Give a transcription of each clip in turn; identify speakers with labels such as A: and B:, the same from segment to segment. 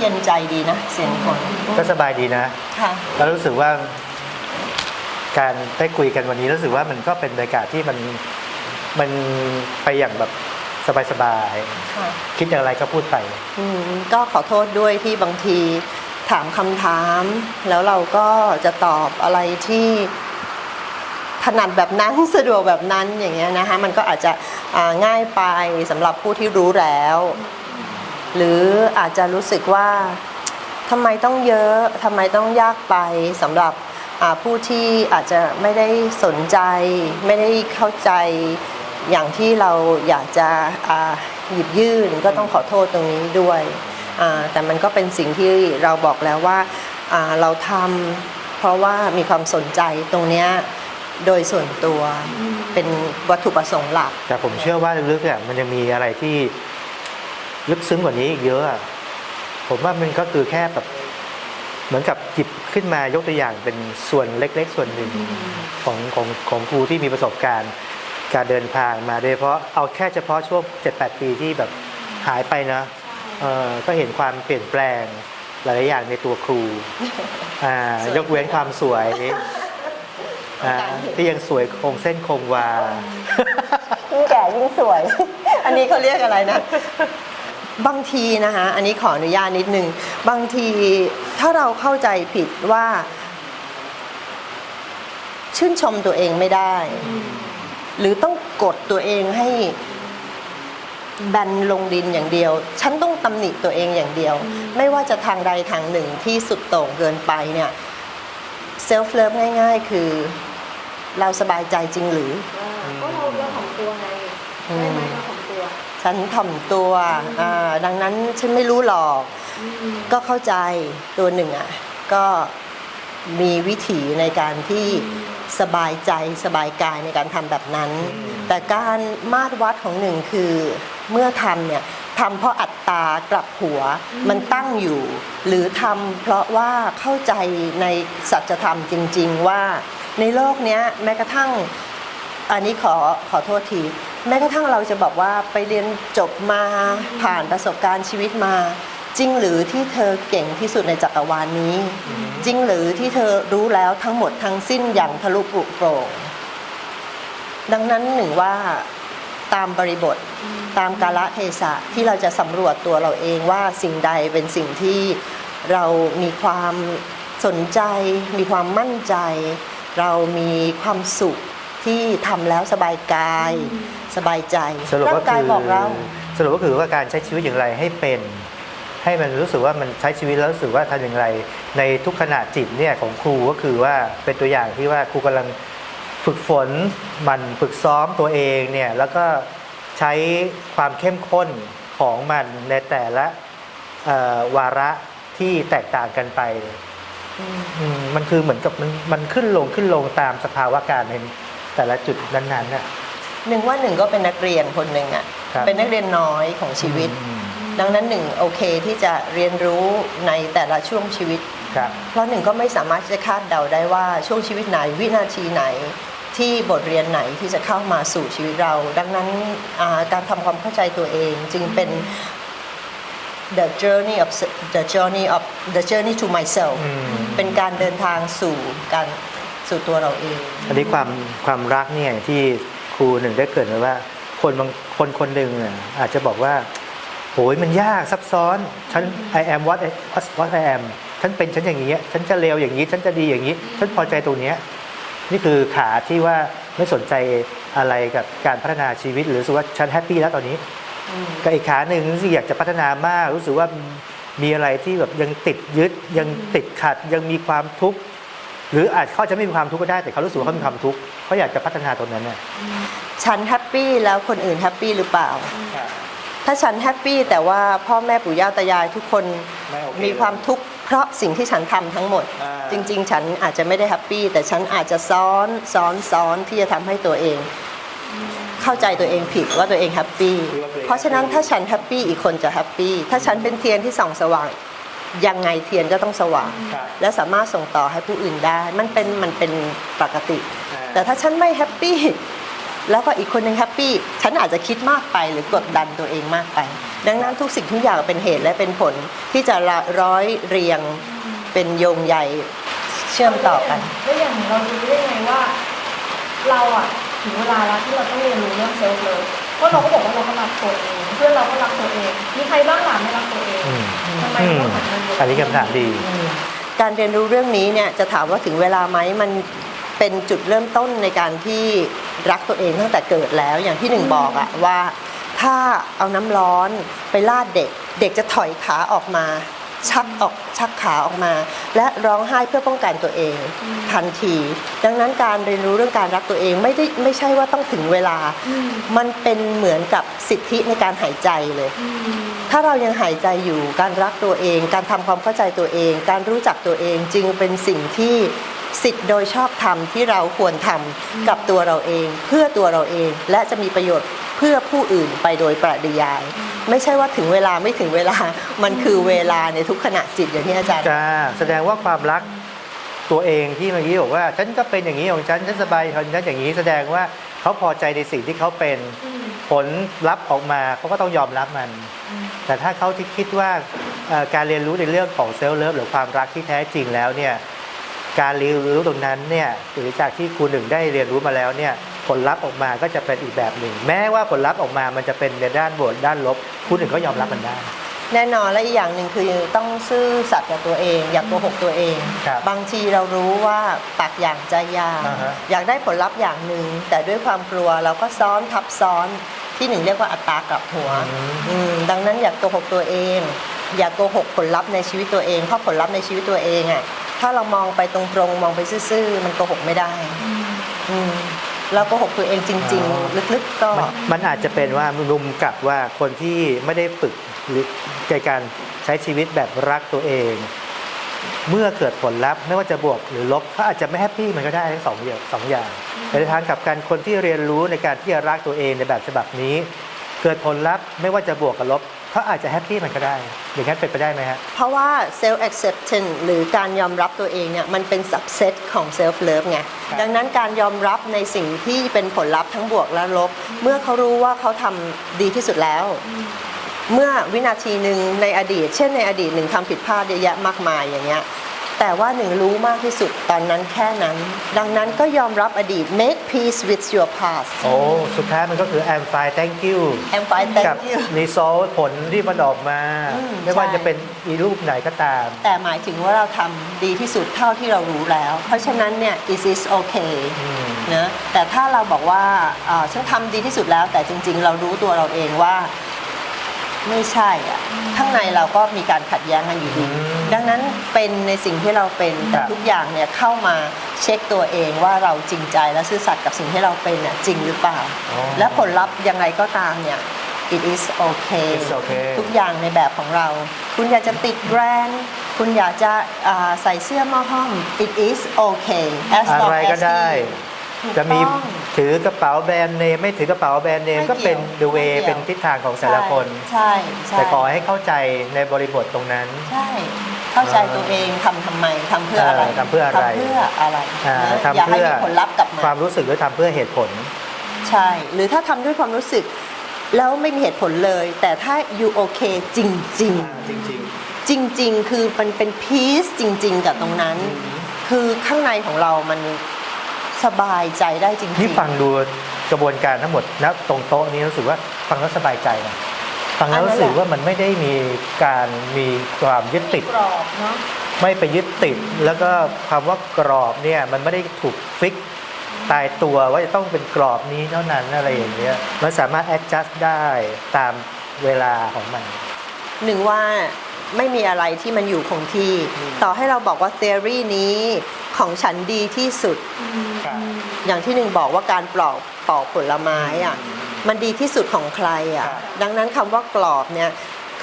A: เย็นใจดีนะเสียงคน
B: ก็สบายดีนะ
A: ค่ะ
B: แล้วรู้สึกว่า การได้คุยกันวันนี้รู้สึกว่ามันก็เป็นบรรยากาศที่มันมันไปอย่างแบบสบาย
A: ค่ะ
B: ๆคิดอย่างไรก็พูดไป
A: อืมก็ขอโทษด้วยที่บางทีถามคำถาม แล้วเราก็จะตอบอะไรที่ถนัดแบบนั้น สะดวกแบบนั้นอย่างเงี้ยนะคะมันก็อาจจะอ่าง่ายไปสำหรับผู้ที่รู้แล้ว หรืออาจจะรู้สึกว่าทำไมต้องเยอะทำไมต้องยากไปสำหรับผู้ที่อาจจะไม่ได้สนใจ ไม่ได้เข้าใจอย่างที่เราอยากจะหยิบยื่นก็ต้องขอโทษตรงนี้ด้วยแต่มันก็เป็นสิ่งที่เราบอกแล้วว่าเราทำเพราะว่ามีความสนใจตรงนี้โดยส่วนตัวเป็นวัตถุประสงค์หลัก
B: แต่ผมเชื่อว่าลึกๆอะมันยังมีอะไรที่ ลึกซึ้งกว่านี้อีกเยอะอะผมว่ามันก็คือแค่แบบเหมือนกับหยิบขึ้นมายกตัวอย่างเป็นส่วนเล็ก ๆ ส่วนหนึ่งของของของครูที่มีประสบการณ์ การเดินทางมาโดยเฉพาะเอาแค่เฉพาะช่วง7-8 ปีที่แบบหายไปนะเออก็เห็นความเปลี่ยนแปลงหลายๆอย่างในตัวครูอ่ายกเว้นความสวยอ่าที่ยังสวยคงเส้นคงวา
A: ยิ่งแก่ยิ่งสวย อันนี้เขาเรียกอะไรนะ บางทีนะคะอันนี้ขออนุญาตนิดนึง บางทีถ้าเราเข้าใจผิดว่า ชื่นชมตัวเองไม่ได้ หรือต้องกดตัวเองให้แบนลงดินอย่างเดียว ฉันต้องตำหนิตัวเองอย่างเดียว ไม่ว่าจะทางใดทางหนึ่งที่สุดโต่งเกินไปเนี่ยเซลฟ์เลิฟง่าย ๆ คือเราสบายใจจริงหรือ
C: ก็เราเรื่องของตัวไงได้ไหม
A: ฉันถ่อมตัวอ่าดังนั้นฉันไม่รู้หรอก ก็เข้าใจตัวหนึ่งอะก็มีวิถีในการที่สบายใจสบายกายในการทำแบบนั้น แต่การมาตรวัดของหนึ่งคือเมื่อทำเนี่ยทำเพราะอัตตากลับหัวมันตั้งอยู่ หรือทำเพราะว่าเข้าใจในสัจธรรมจริง ๆ ว่าในโลกเนี้ยแม้กระทั่งอันนี้ขอขอโทษที แม้กระทั่งเราจะบอกว่าไปเรียนจบมาผ่านประสบการณ์ชีวิตมา จริงหรือที่เธอเก่งที่สุดในจักรวาลนี้ จริงหรือที่เธอรู้แล้วทั้งหมดทั้งสิ้นอย่างทะลุปลุกโปร่งดังนั้นหนึ่งว่าตามบริบทตามกาลเทศะที่เราจะสำรวจตัวเราเองว่าสิ่งใดเป็นสิ่งที่เรามีความสนใจ มีความมั่นใจ เรามีความสุข ที่ทำแล้วสบายกาย สบายใจ
B: สรุป
A: ร่า
B: ก็
A: งกาย
B: คือ
A: บอกเรา
B: สรุปก็คือว่าการใช้ชีวิตอย่างไรให้เป็น ให้มันรู้สึกว่ามันใช้ชีวิตแล้วรู้สึกว่าทำอย่างไร ในทุกขณะจิตเนี่ยของครูก็คือว่าเป็นตัวอย่างที่ว่าครูกำลังฝึกฝนหมันฝึกซ้อมตัวเองเนี่ยแล้วก็ใช้ความเข้มข้นของมันในแต่ละเอ่อวาระที่แตกต่างกันไปอืมมันคือเหมือนกับมันมันขึ้นลงขึ้นลงตามสภาวะการใน แต่ละจุดนั้นๆน่ะ
A: หนึ่งว่าหนึ่งก็เป็นนักเรียนคนหนึ่งอะ
B: ครับ
A: เป็นนักเรียนน้อยของชีวิต
B: อืม
A: ดังนั้นหนึ่งโอเคที่จะเรียนรู้ในแต่ละช่วงชีวิต
B: ครับ
A: เพราะหนึ่งก็ไม่สามารถจะคาดเดาได้ว่าช่วงชีวิตไหนวินาทีไหน ที่บทเรียนไหนที่จะเข้ามาสู่ชีวิตเรา ดังนั้นอ่าการทำความเข้าใจตัวเองจึงเป็น the journey of the journey of the journey to myself
B: อืม
A: เป็นการเดินทางสู่การ สู่ตัวเราเอง
B: อันนี้ความความรักเนี่ยที่ครูหนึ่งได้เกริดไว้ว่า คนบางคนคนหนึ่งอะอาจจะบอกว่าโหยมันยากซับซ้อน ฉัน I am what I, what I am ฉันเป็นฉันอย่างนี้ ฉันจะเลวอย่างนี้ ฉันจะดีอย่างนี้ ฉันพอใจตรงเนี้ยนี่คือขาที่ว่าไม่สนใจอะไรกับการพัฒนาชีวิต หรือรู้สึกว่าฉันแฮปปี้แล้วตอนนี้กับอีกขาหนึ่งรู้สึกอยากจะพัฒนามาก รู้สึกว่ามีอะไรที่แบบยังติดยึดยังติดขัดยังมีความทุกข์ หรืออาจเขาจะไม่มีความทุกข์ก็ได้แต่เขารู้สึกว่าเขามีความทุกข์เขาอยากจะพัฒนาตรงนั้นเนี่ย
A: ฉันแฮปปี้แล้วคนอื่นแฮปปี้หรือเปล่า ถ้าฉันแฮปปี้แต่ว่าพ่อแม่ปู่ย่าตายายทุกคน
B: ไม่โอเค
A: มีความทุกข์เพราะสิ่งที่ฉันทำทั้งหมด
B: อ่า
A: จริง ๆ ฉันอาจจะไม่ได้แฮปปี้แต่ฉันอาจจะซ้อนซ้อนซ้อนที่จะทำให้ตัวเอง เข้าใจตัวเองผิดว่าตัวเองแฮปปี้เพราะฉะนั้นถ้าฉันแฮปปี้อีกคนจะแฮปปี้ถ้าฉันเป็นเทียนที่ส่องสว่าง ยังไงเทียนก็ต้องสว่าง
B: ครับ
A: และสามารถส่งต่อให้ผู้อื่นได้ มันเป็นมันเป็นปกติ
B: อ่า
A: แต่ถ้าฉันไม่แฮปปี้แล้วก็อีกคนหนึ่งแฮปปี้ฉันอาจจะคิดมากไปหรือกดดันตัวเองมากไป ดังนั้นทุกสิ่งทุกอย่างเป็นเหตุและเป็นผลที่จะร้อยเรียงเป็นโยงใยเชื่อมต่อกัน
C: แล้วอย่างเรารู้ได้ไงว่า เราอะถึงเวลาแล้วที่เราต้องเรียนรู้เรื่องเซลฟ์เลิฟ เพราะเราก็บอกว่าเราก็รักตัวเองเพื่อนเราก็รักตัวเอง มีใครบ้างล่ะไม่รักตัวเอง
B: อืม
C: ทำไม
B: อืม
C: ต้องหันมาเรีย
B: อันนี้คำถามดี
A: การเรียนรู้เรื่องนี้เนี่ยจะถามว่าถึงเวลาไหมมันเป็นจุดเริ่มต้นในการที่รักตัวเองตั้งแต่เกิดแล้วอย่างที่หนึ่งบอกอะว่า ถ้าเอาน้ำร้อนไปลาดเด็ก เด็กจะถอยขาออกมา ชักออกชักขาออกมา และร้องไห้เพื่อป้องกันตัวเองทันที ดังนั้นการเรียนรู้เรื่องการรักตัวเองไม่ได้ไม่ใช่ว่าต้องถึงเวลา
C: อืม
A: มันเป็นเหมือนกับสิทธิในการหายใจเลย
C: อืม
A: ถ้าเรายังหายใจอยู่การรักตัวเอง การทำความเข้าใจตัวเอง การรู้จักตัวเองจึงเป็นสิ่งที่สิทธิ์โดยชอบธรรมที่เราควรทำกับตัวเราเอง เพื่อตัวเราเองและจะมีประโยชน์ เพื่อผู้อื่นไปโดยปริยาย ไม่ใช่ว่าถึงเวลาไม่ถึงเวลามันคือเวลาในทุกขณะจิตอย่างที่อาจารย์
B: จ้าแสดงว่าความรักตัวเองที่เมื่อกี้บอกว่า ฉันก็เป็นอย่างนี้ของฉันฉันสบายของฉันอย่างนี้แสดงว่าเขาพอใจในสิ่งที่เขาเป็น
C: อืม
B: ผลลัพธ์ออกมาเขาก็ต้องยอมรับมัน แต่ถ้าเขาที่คิดว่าเอ่อการเรียนรู้ในเรื่องของเซลล์เลิฟหรือความรักที่แท้จริงแล้วเนี่ยการเรียนรู้ตรงนั้นเนี่ยหรือจากที่ครูหนึ่งได้เรียนรู้มาแล้วเนี่ย ผลลัพธ์ออกมาก็จะเป็นอีกแบบหนึ่ง แม้ว่าผลลัพธ์ออกมามันจะเป็นในด้านบวกด้านลบครูหนึ่งก็ยอมรับมันได้
A: แน่นอนและอีกอย่างหนึ่งคือต้องซื่อสัตย์กับตัวเอง อย่าโกหกตัวเอง
B: ครับ
A: บางทีเรารู้ว่าปากอย่างใจยาง
B: อ่าฮะ
A: อยากได้ผลลัพธ์อย่างหนึ่ง แต่ด้วยความกลัวเราก็ซ้อนทับซ้อนที่หนึ่งเรียกว่าอัตรากลับหัวอืมดังนั้นอย่าโกหกตัวเอง อย่าโกหกผลลัพธ์ในชีวิตตัวเองเพราะผลลัพธ์ในชีวิตตัวเองอะถ้าเรามองไปตรงๆมองไปซื่อๆมันโกหกไม่ได้
C: อืม
A: อืม เราโกหกตัวเองจริง
B: อ๋อ
A: ๆลึกๆก็
B: มันมันอาจจะเป็นว่ารุมกับว่าคนที่ไม่ได้ฝึกหรือในการใช้ชีวิตแบบรักตัวเอง เมื่อเกิดผลลัพธ์ไม่ว่าจะบวกหรือลบเขาอาจจะไม่แฮปปี้มันก็ได้ทั้งสองอย่างสองอย่าง แต่ในทางกลับกันคนที่เรียนรู้ในการที่จะรักตัวเองในแบบฉบับนี้ เกิดผลลัพธ์ไม่ว่าจะบวกกับลบ เขาอาจจะแฮปปี้มันก็ได้ อย่างนั้นเป็นไปได้ไหมฮะ
A: เพราะว่า self acceptance หรือการยอมรับตัวเองเนี่ยมันเป็น subset ของ self love ไง
B: ครับ
A: ดังนั้นการยอมรับในสิ่งที่เป็นผลลัพธ์ทั้งบวกและลบ เมื่อเขารู้ว่าเขาทำดีที่สุดแล้ว เมื่อวินาทีหนึ่งในอดีต เช่นในอดีตหนึ่งทำผิดพลาดเยอะแยะมากมายอย่างเงี้ย แต่ว่าหนึ่งรู้มากที่สุดตอนนั้นแค่นั้น ดังนั้นก็ยอมรับอดีต make peace with your past
B: โอ้ สุดท้ายมันก็คือ I'm fine thank you
A: I'm fine
B: กับ
A: thank you
B: result ผลที่มันออกมา
A: อืม
B: ไม่ว่า
A: ใช่
B: จะเป็นอีรูปไหนก็ตาม
A: แต่หมายถึงว่าเราทำดีที่สุดเท่าที่เรารู้แล้ว เพราะฉะนั้นเนี่ย it is okay
B: อืม
A: นะแต่ถ้าเราบอกว่าอ่าฉันทำดีที่สุดแล้วแต่จริง ๆ เรารู้ตัวเราเองว่า ไม่ใช่อะข้างในเราก็มีการขัดแย้งกันอยู่ดี
B: อืม
A: ดังนั้นเป็นในสิ่งที่เราเป็นแต่
B: ครับ
A: ทุกอย่างเนี่ยเข้ามาเช็คตัวเองว่าเราจริงใจและซื่อสัตย์กับสิ่งที่เราเป็นน่ะจริงหรือเปล่า
B: อ๋อ
A: และผลลัพธ์ยังไงก็ตามเนี่ย it is okay
B: It's okay
A: ทุกอย่างในแบบของเรา คุณอยากจะติดแบรนด์ คุณอยากจะอ่าใส่เสื้อหมาห้อม it is okay as
B: อะ
A: long
B: ไรก็
A: as
B: ได้
A: ถูก
B: จะมี
A: ต้อง
B: ถือกระเป๋าแบรนด์เนมไม่ถือกระเป๋าแบรนด์เนม
A: ไม่
B: ก็เป็น
A: เกี่ยว
B: the way
A: ไม่เกี่ยว
B: เป็นทิศทางของแต่ละคน
A: ใช่ใช่
B: แต่ขอให้เข้าใจในบริบทตรงนั้น
A: ใช่ เข้าใจตัวเองทำทำไมทำเพื่ออะไร
B: เออทำเพื่ออะไร
A: ทำเพื่ออะไร
B: อ่า
A: นะ
B: ทำ
A: อย่าให้
B: เพื่อ
A: มีผลลัพธ์กลับมา
B: ความรู้สึกหรือทำเพื่อเหตุผล
A: ใช่ หรือถ้าทำด้วยความรู้สึก แล้วไม่มีเหตุผลเลย แต่ถ้า you okay จริงจริงๆ
B: จริง
A: จริง ๆ คือมันเป็นพีซจริง ๆ กับตรงนั้น คือข้างในของเรามัน สบายใจได้จริง
B: ๆ
A: ๆ
B: นี่ฟังดูกระบวนการทั้งหมดนะตรงโต๊ะนี้รู้สึกว่าฟังแล้วสบายใจนะฟังแล้วรู้สึกว่ามันไม่ได้มีการมีความยึดติด
C: กรอบเนาะ
B: ไม่ไปยึดติด แล้วก็คำว่ากรอบเนี่ยมันไม่ได้ถูกฟิกตายตัวว่าจะต้องเป็นกรอบนี้เท่านั้นอะไรอย่างเงี้ยมันสามารถ adjust ได้ตามเวลาของมัน
A: หนึ่งว่าไม่มีอะไรที่มันอยู่คงที่ ต่อให้เราบอกว่า theory นี้ของฉันดีที่สุด
B: ครับ
A: อย่างที่หนึ่งบอกว่าการปลอกปอกผลไม้อะมันดีที่สุดของใครอะ
B: ครับ
A: ดังนั้นคำว่ากรอบเนี่ย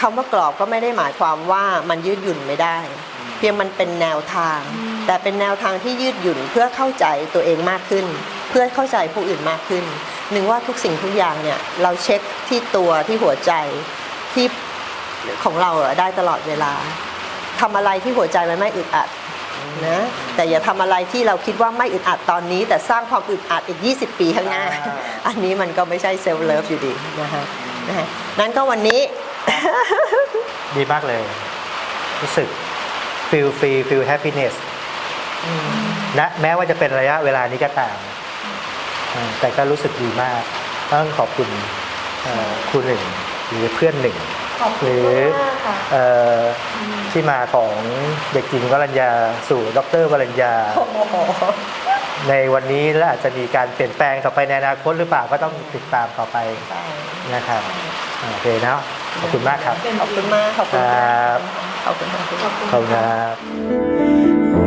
A: คำว่ากรอบก็ไม่ได้หมายความว่ามันยืดหยุ่นไม่ได้ เพียงมันเป็นแนวทาง แต่เป็นแนวทางที่ยืดหยุ่นเพื่อเข้าใจตัวเองมากขึ้น เพื่อเข้าใจผู้อื่นมากขึ้นหนึ่งว่าทุกสิ่งทุกอย่างเนี่ยเราเช็คที่ตัวที่หัวใจที่ของเราอะได้ตลอดเวลาทำอะไรที่หัวใจมันไม่อึดอัด นะแต่อย่าทำอะไรที่เราคิดว่าไม่อึดอัดตอนนี้ แต่สร้างความอึดอัดอีก 20 ปีข้างหน้า
B: อ่า
A: อันนี้มันก็ไม่ใช่เซลฟ์เลิฟอยู่ดีนะฮะนะฮะนั้นก็วันนี้
B: ดีมากเลย รู้สึก feel free feel happiness นะแม้ว่าจะเป็นระยะเวลานี้ก็ตามอ่าแต่ก็รู้สึกดีมาก ต้องขอบคุณเอ่อครูหนึ่งหรือเพื่อนหนึ่ง
C: ขอบ
B: ห
C: คุณ
B: รือ
C: มากๆค่ะ
B: เอ่อ ที่มาของเด็กหญิงวรัญญาสู่ดรวรัญญา
A: โอ้โห
B: ในวันนี้และอาจจะมีการเปลี่ยนแปลงต่อไปในอนาคตหรือเปล่าก็ต้องติดตามต่อไปนะครับอ่าโอเคเนาะขอบคุณมากครับ
A: ขอบคุณมากขอบคุณมากขอบคุณมาก
C: ขอบคุณ
B: ขอบคุณครับ